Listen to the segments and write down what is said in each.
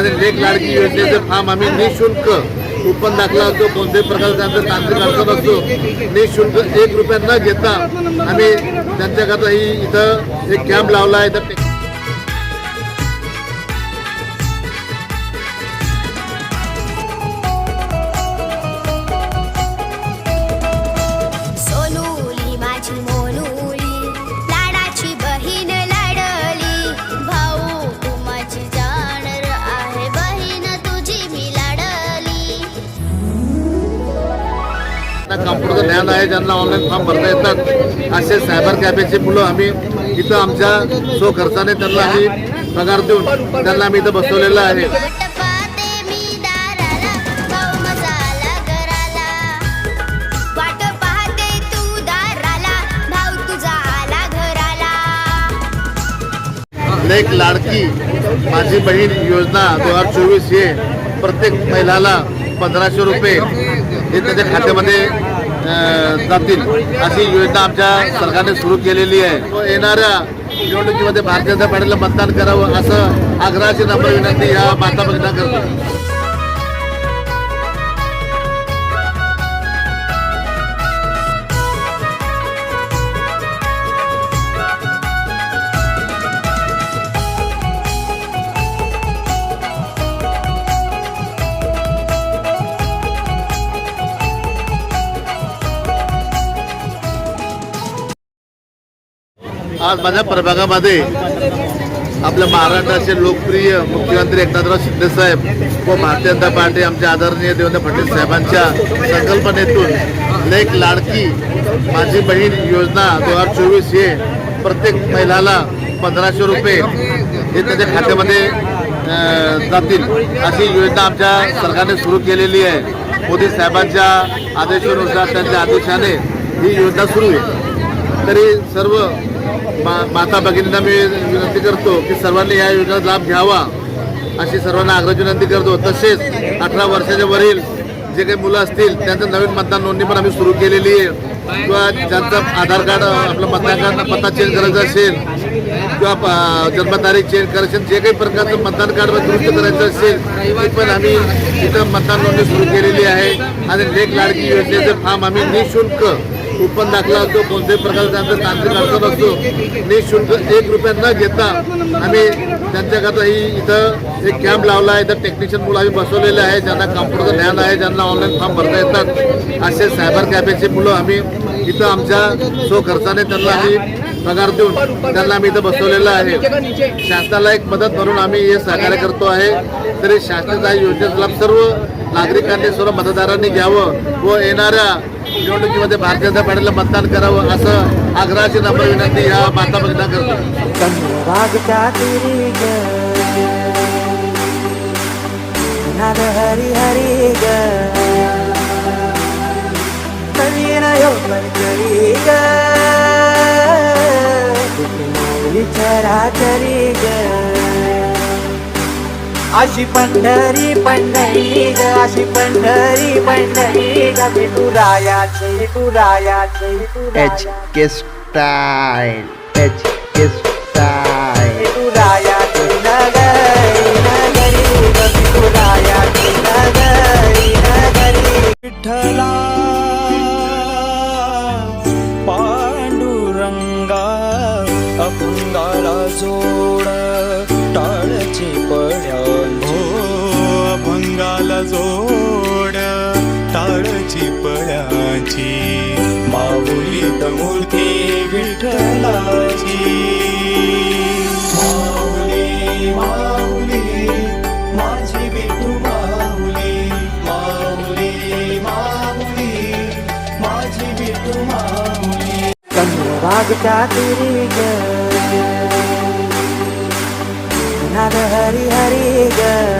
आणि लेख लाडकी योजनेचे फॉर्म आम्ही निशुल्क कुपन दाखला असतो कोणत्याही प्रकारचा त्यांचा तांत्रिक अडचण असतो निशुल्क एक रुपया न घेता आम्ही त्यांच्याकरता ही इथं एक कॅम्प लावला आहे तर त्यांना कॉम्प्युटरचं ज्ञान आहे ज्यांना ऑनलाईन फॉर्म भरता येतात. असे सायबर कॅफेची मुलं आम्ही इथं आमच्या सो खर्चाने त्यांना आम्ही पगार देऊन त्यांना आम्ही इथं बसवलेलं आहे. एक लेख लाडकी माझी बहीण योजना दोन हजार चोवीस हे प्रत्येक महिलाला पंधराशे रुपये हे त्याच्या खात्यामध्ये जातील अशी योजना आमच्या सरकारने सुरू केलेली आहे. येणाऱ्या निवडणुकीमध्ये भारतीय जनता पार्टीला मतदान करावं असं आग्रहाची नंबर विनंती या माता भगिना करतो. आज माझ्या प्रभागामध्ये आपल्या महाराष्ट्राचे लोकप्रिय मुख्यमंत्री एकनाथराव शिंदे साहेब व भारतीय जनता पार्टी आमच्या आदरणीय देवेंद्र फडणवीस साहेबांच्या संकल्पनेतून लेख लाडकी माझी बहीण योजना दोन हजार चोवीस हे प्रत्येक महिलाला पंधराशे रुपये हे त्याच्या खात्यामध्ये जातील अशी योजना आमच्या सरकारने सुरू केलेली आहे. मोदी साहेबांच्या आदेशानुसार त्यांच्या आदेशाने ही योजना सुरू आहे. तरी सर्व माता भगिनींना मी विनंती करतो की सर्वांनी या योजनेचा लाभ घ्यावा अशी सर्वांना आग्रह विनंती करतो. तसेच अठरा वर्षाच्या वरील जे काही मुलं असतील त्यांचं नवीन मतदान नोंदणी पण आम्ही सुरू केलेली आहे. किंवा ज्यांचं आधार कार्ड आपलं मतदान कार्ड पत्ता चेंज करायचा असेल किंवा जन्मतारीख चेंज करायचं जे काही प्रकारचं मतदान कार्ड दुरुस्त करायचं असेल ते पण आम्ही इथं मतदान नोंदणी सुरू केलेली आहे. आणि लेख लाडकी योजनेचे फॉर्म आम्ही निशुल्क कुपन दाखला असतो कोणत्याही प्रकारचा त्यांचा तांत्रिक अडचण असतो निशुल्क एक रुपया न घेता आम्ही त्यांच्याकरता ही इथं एक कॅम्प लावला आहे. इथं टेक्निशियन मुलं आम्ही बसवलेले आहे ज्यांना कम्प्युटरचं ज्ञान आहे ज्यांना ऑनलाईन फॉर्म भरता येतात. असे सायबर कॅफेची मुलं आम्ही इथं आमच्या सो खर्चाने त्यांना आम्ही पगार देऊन त्यांना आम्ही इथं बसवलेलं आहे. शासनाला एक मदत म्हणून आम्ही हे सहकार्य करतो आहे. तरी शासनाचा योजनेचा लाभ सर्व नागरिकांनी सर्व मतदारांनी घ्यावं व येणाऱ्या निवडणुकीमध्ये भारतीय जनता पार्टीला मतदान करावं असं आग्रहाची नम्र विनंती या माता भगिना करतो अशी पंढरी पंढरी ग अशी पंढरी पंढरी ग विठुरायाची विठुरायाची H K style H K style. विठुरायाची नगरी नगरी ग विठुरायाची नगरी नगरी. विठ्ठला पांडुरंगा अपंगाला जोड जोड ताळची पळाची माऊली मूर्ती विठ्ठलाची. माऊली माऊली माझी विठू माऊली माऊली माऊली माझी विठू माऊली. वागता तिरी ग. नाद हरी हरी ग.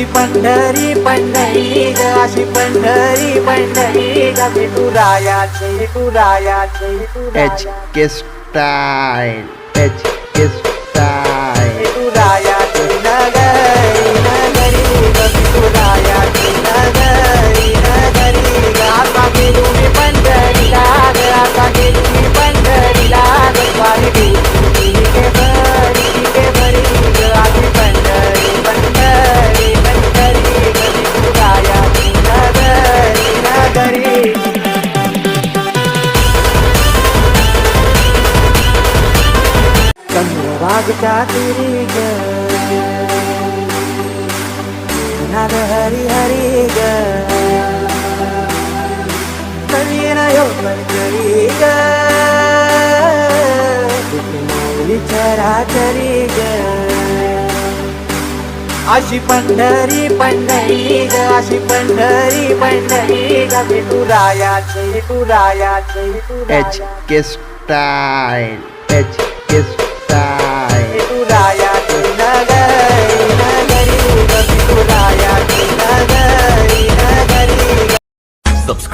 अशी पंढरी पंढरी ग अशी पंढरी पंढरी ग विठुरायाचे विठुरायाचे H K style H K style चंद्रभागच्या तिरी नाद हरी हरी ग नवीन यो पंचरी ग माऊली चराचरी ग अशी पंढरी पंढरी ग अशी पंढरी पंढरी ग। तुरायाची विठुरायाचे H K style H K